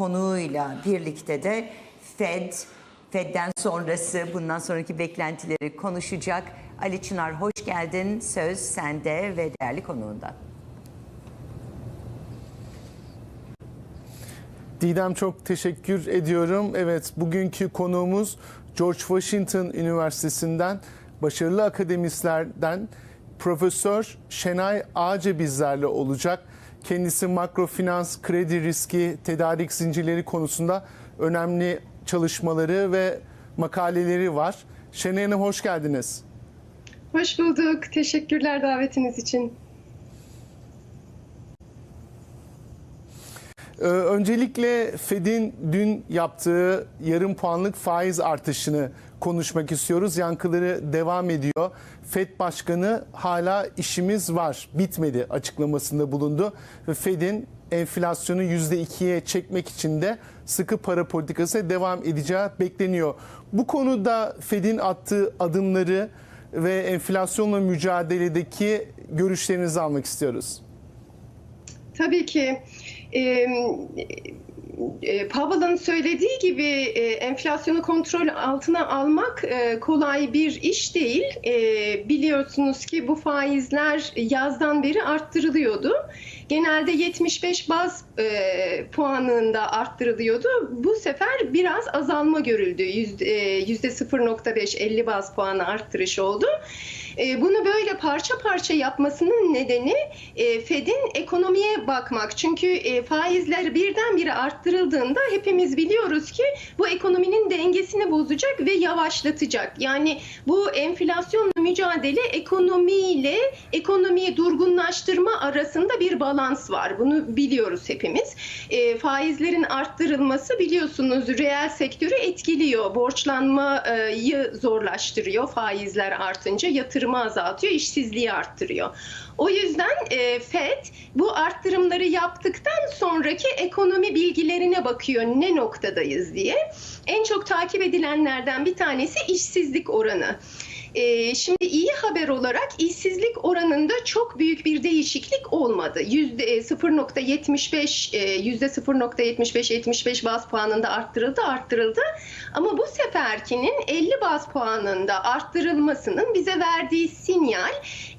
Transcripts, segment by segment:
konuğuyla birlikte de Fed, Fed'den sonrası bundan sonraki beklentileri konuşacak. Ali Çınar hoş geldin. Söz sende ve değerli konuğunda. Didem çok teşekkür ediyorum. Evet bugünkü konuğumuz George Washington Üniversitesi'nden başarılı akademislerden Profesör Şenay Ağaca bizlerle olacak. Kendisi makrofinans, kredi riski, tedarik zincirleri konusunda önemli çalışmaları ve makaleleri var. Şenay Hanım hoş geldiniz. Hoş bulduk. Teşekkürler davetiniz için. Ee, Öncelikle Fed'in dün yaptığı yarım puanlık faiz artışını konuşmak istiyoruz. Yankıları devam ediyor. Fed Başkanı hala işimiz var, bitmedi açıklamasında bulundu. Ve Fed'in enflasyonu %2'ye çekmek için de sıkı para politikası devam edeceği bekleniyor. Bu konuda Fed'in attığı adımları ve enflasyonla mücadeledeki görüşlerinizi almak istiyoruz. Tabii ki e, Powell'ın söylediği gibi e, enflasyonu kontrol altına almak e, kolay bir iş değil. E, biliyorsunuz ki bu faizler yazdan beri arttırılıyordu. Genelde 75 baz puanında arttırılıyordu. Bu sefer biraz azalma görüldü. Yüzde, e, yüzde 0.5 50 baz puanı arttırış oldu. E, bunu böyle parça parça yapmasının nedeni e, Fed'in ekonomiye bakmak. Çünkü e, faizler birdenbire arttırıldığında hepimiz biliyoruz ki bu ekonominin dengesini bozacak ve yavaşlatacak. Yani bu enflasyonla mücadele ekonomiyle ekonomiyi durgunlaştırma arasında bir balans var. Bunu biliyoruz hepimiz. Faizlerin arttırılması biliyorsunuz reel sektörü etkiliyor. Borçlanmayı zorlaştırıyor faizler artınca. Yatırımı azaltıyor, işsizliği arttırıyor. O yüzden e, FED bu arttırımları yaptıktan sonraki ekonomi bilgilerine bakıyor ne noktadayız diye. En çok takip edilenlerden bir tanesi işsizlik oranı. Ee, şimdi iyi haber olarak işsizlik oranında çok büyük bir değişiklik olmadı. Yüzde e, 0.75 e, yüzde 0.75-75 baz puanında arttırıldı arttırıldı. Ama bu seferkinin 50 baz puanında arttırılmasının bize verdiği sinyal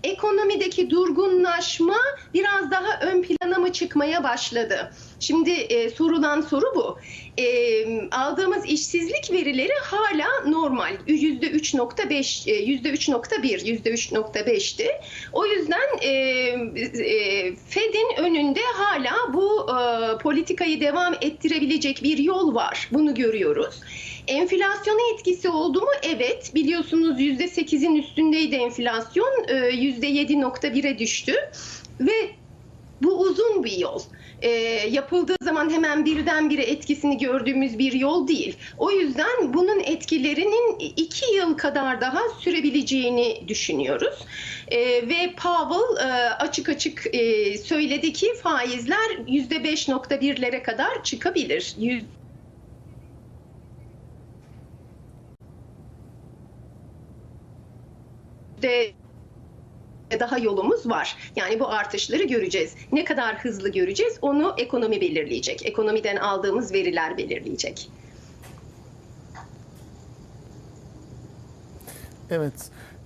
ekonomideki durgunlaşma biraz daha ön plana mı çıkmaya başladı? Şimdi e, sorulan soru bu. E, aldığımız işsizlik verileri hala normal. Yüzde 3.5, e, yüzde 3.1, yüzde 3.5'ti. O yüzden e, e, Fed'in önünde hala bu e, politikayı devam ettirebilecek bir yol var. Bunu görüyoruz. Enflasyona etkisi oldu mu? Evet. Biliyorsunuz %8'in üstündeydi enflasyon. e, %7.1'e düştü. Ve bu uzun bir yol. E, yapıldığı zaman hemen birdenbire etkisini gördüğümüz bir yol değil. O yüzden bunun etkilerinin iki yıl kadar daha sürebileceğini düşünüyoruz. E, ve Powell e, açık açık e, söyledi ki faizler %5.1'lere kadar çıkabilir. Yüz- de daha yolumuz var. Yani bu artışları göreceğiz. Ne kadar hızlı göreceğiz onu ekonomi belirleyecek. Ekonomiden aldığımız veriler belirleyecek. Evet.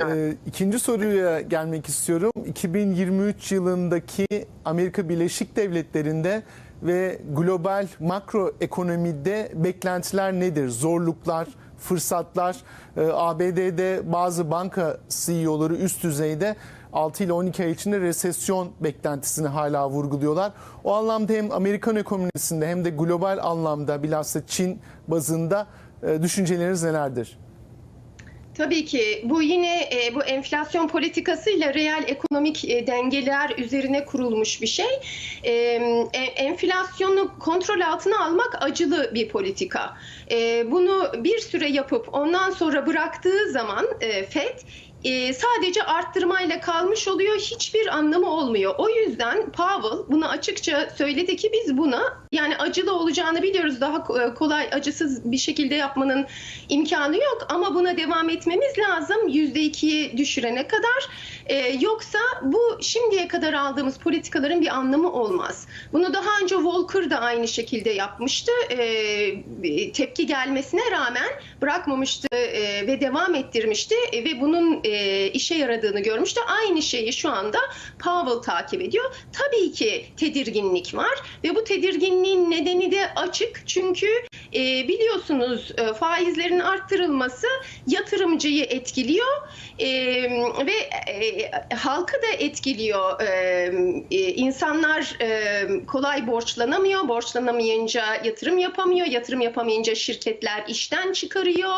Ee, ikinci soruya gelmek istiyorum. 2023 yılındaki Amerika Birleşik Devletleri'nde ve global makro ekonomide beklentiler nedir? Zorluklar, fırsatlar. Ee, ABD'de bazı banka CEO'ları üst düzeyde 6 ile 12 ay içinde resesyon beklentisini hala vurguluyorlar. O anlamda hem Amerikan ekonomisinde hem de global anlamda bilhassa Çin bazında e, düşünceleriniz nelerdir? Tabii ki bu yine e, bu enflasyon politikasıyla reel ekonomik e, dengeler üzerine kurulmuş bir şey. E, e, enflasyonu kontrol altına almak acılı bir politika. E, bunu bir süre yapıp ondan sonra bıraktığı zaman e, FED e, sadece arttırmayla kalmış oluyor. Hiçbir anlamı olmuyor. O yüzden Powell bunu açıkça söyledi ki biz buna yani acılı olacağını biliyoruz. Daha ko- kolay acısız bir şekilde yapmanın imkanı yok ama buna devam etmemiz lazım. %2'ye düşürene kadar E, yoksa bu şimdiye kadar aldığımız politikaların bir anlamı olmaz. Bunu daha önce Volcker da aynı şekilde yapmıştı. E, tepki gelmesine rağmen bırakmamıştı e, ve devam ettirmişti E, ve bunun e, işe yaradığını görmüştü. Aynı şeyi şu anda Powell takip ediyor. Tabii ki tedirginlik var ve bu tedirginliğin nedeni de açık. Çünkü e, biliyorsunuz e, faizlerin arttırılması yatırımcıyı etkiliyor e, ve e, halkı da etkiliyor. E, e, insanlar e, kolay borçlanamıyor. Borçlanamayınca yatırım yapamıyor. Yatırım yapamayınca şirketler işten çıkarıyor.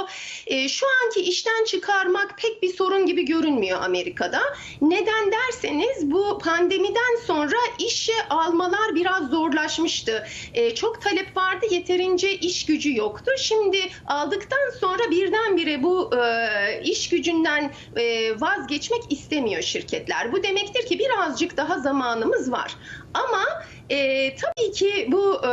E, şu anki işten çıkarmak pek bir sorun gibi görünmüyor Amerika'da. Neden derseniz bu pandemiden sonra işe almalar biraz zorlaşmıştı. E, çok talep vardı, yeterince iş gücü yoktu. Şimdi aldıktan sonra birdenbire bu e, iş gücünden e, vazgeçmek istemiyor şirketler. Bu demektir ki birazcık daha zamanımız var. Ama e, tabii ki bu e,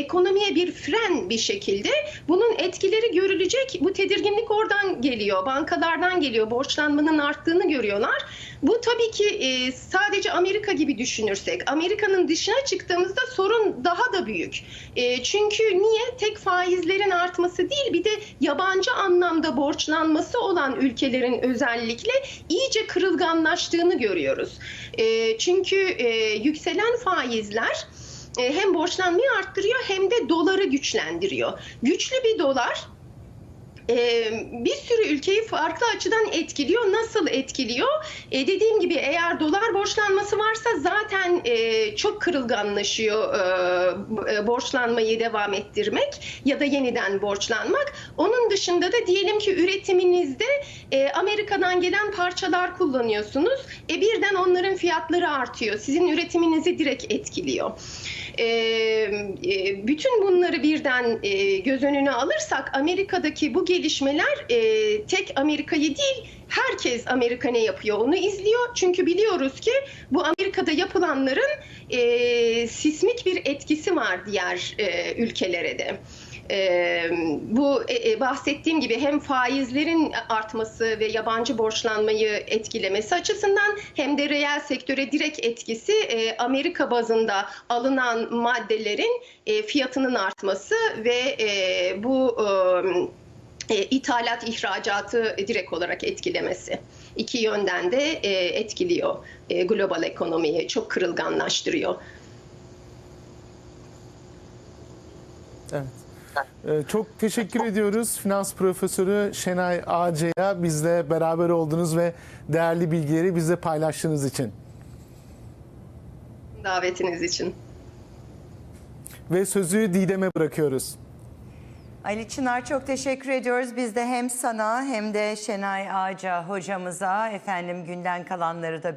ekonomiye bir fren bir şekilde bunun etkileri görülecek. Bu tedirginlik oradan geliyor, bankalardan geliyor, borçlanmanın arttığını görüyorlar. Bu tabii ki e, sadece Amerika gibi düşünürsek, Amerika'nın dışına çıktığımızda sorun daha da büyük. E, çünkü niye? Tek faizlerin artması değil, bir de yabancı anlamda borçlanması olan ülkelerin özellikle iyice kırılganlaştığını görüyoruz. E, çünkü e, yükselen faizler e, hem borçlanmayı arttırıyor hem de doları güçlendiriyor. Güçlü bir dolar e, bir sürü ülkeyi farklı açıdan etkiliyor. Nasıl etkiliyor? E, dediğim gibi eğer dolar borçlanması varsa zaten e, çok kırılganlaşıyor e, e, borçlanmayı devam ettirmek ya da yeniden borçlanmak. Onun dışında da diyelim ki üretiminizde e, Amerika'dan gelen parçalar kullanıyorsunuz. E, birden onların fiyatları artıyor. Sizin üretiminizi direkt etkiliyor. E, e, bütün bunları birden e, göz önüne alırsak Amerika'daki bu gelişmeler e, tek Amerika'yı değil herkes Amerika ne yapıyor onu izliyor. Çünkü biliyoruz ki bu Amerika'da yapılanların e, sismik bir etkisi var diğer e, ülkelere de. Ee, bu e, e, bahsettiğim gibi hem faizlerin artması ve yabancı borçlanmayı etkilemesi açısından hem de reel sektöre direkt etkisi e, Amerika bazında alınan maddelerin e, fiyatının artması ve e, bu e, ithalat ihracatı direkt olarak etkilemesi. İki yönden de e, etkiliyor e, global ekonomiyi, çok kırılganlaştırıyor. Evet. Çok teşekkür ediyoruz finans profesörü Şenay Ağca'ya bizle beraber oldunuz ve değerli bilgileri bizle paylaştığınız için. Davetiniz için. Ve sözü Didem'e bırakıyoruz. Ali Çınar çok teşekkür ediyoruz. Biz de hem sana hem de Şenay Ağaca hocamıza efendim günden kalanları da